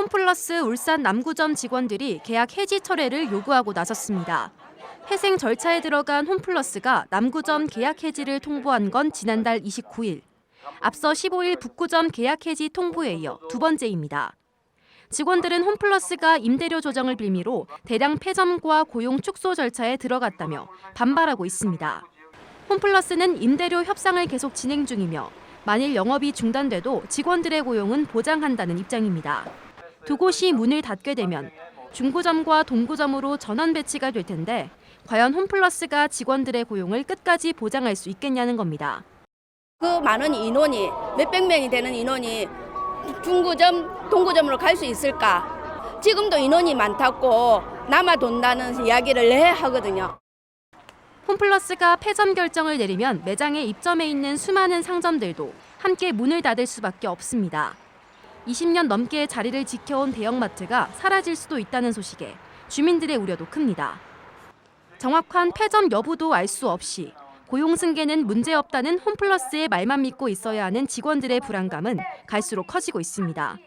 홈플러스 울산 남구점 직원들이 계약 해지 철회를 요구하고 나섰습니다. 회생 절차에 들어간 홈플러스가 남구점 계약 해지를 통보한 건 지난달 29일. 앞서 15일 북구점 계약 해지 통보에 이어 두 번째입니다. 직원들은 홈플러스가 임대료 조정을 빌미로 대량 폐점과 고용 축소 절차에 들어갔다며 반발하고 있습니다. 홈플러스는 임대료 협상을 계속 진행 중이며 만일 영업이 중단돼도 직원들의 고용은 보장한다는 입장입니다. 두 곳이 문을 닫게 되면 중구점과 동구점으로 전원 배치가 될 텐데 과연 홈플러스가 직원들의 고용을 끝까지 보장할 수 있겠냐는 겁니다. 그 많은 인원이 몇백 명이 되는 인원이 중구점, 동구점으로 갈 수 있을까? 지금도 인원이 많다고 남아 돈다는 이야기를 내 하거든요. 홈플러스가 폐점 결정을 내리면 매장에 입점해 있는 수많은 상점들도 함께 문을 닫을 수밖에 없습니다. 20년 넘게 자리를 지켜온 대형마트가 사라질 수도 있다는 소식에 주민들의 우려도 큽니다. 정확한 폐점 여부도 알 수 없이 고용 승계는 문제없다는 홈플러스의 말만 믿고 있어야 하는 직원들의 불안감은 갈수록 커지고 있습니다.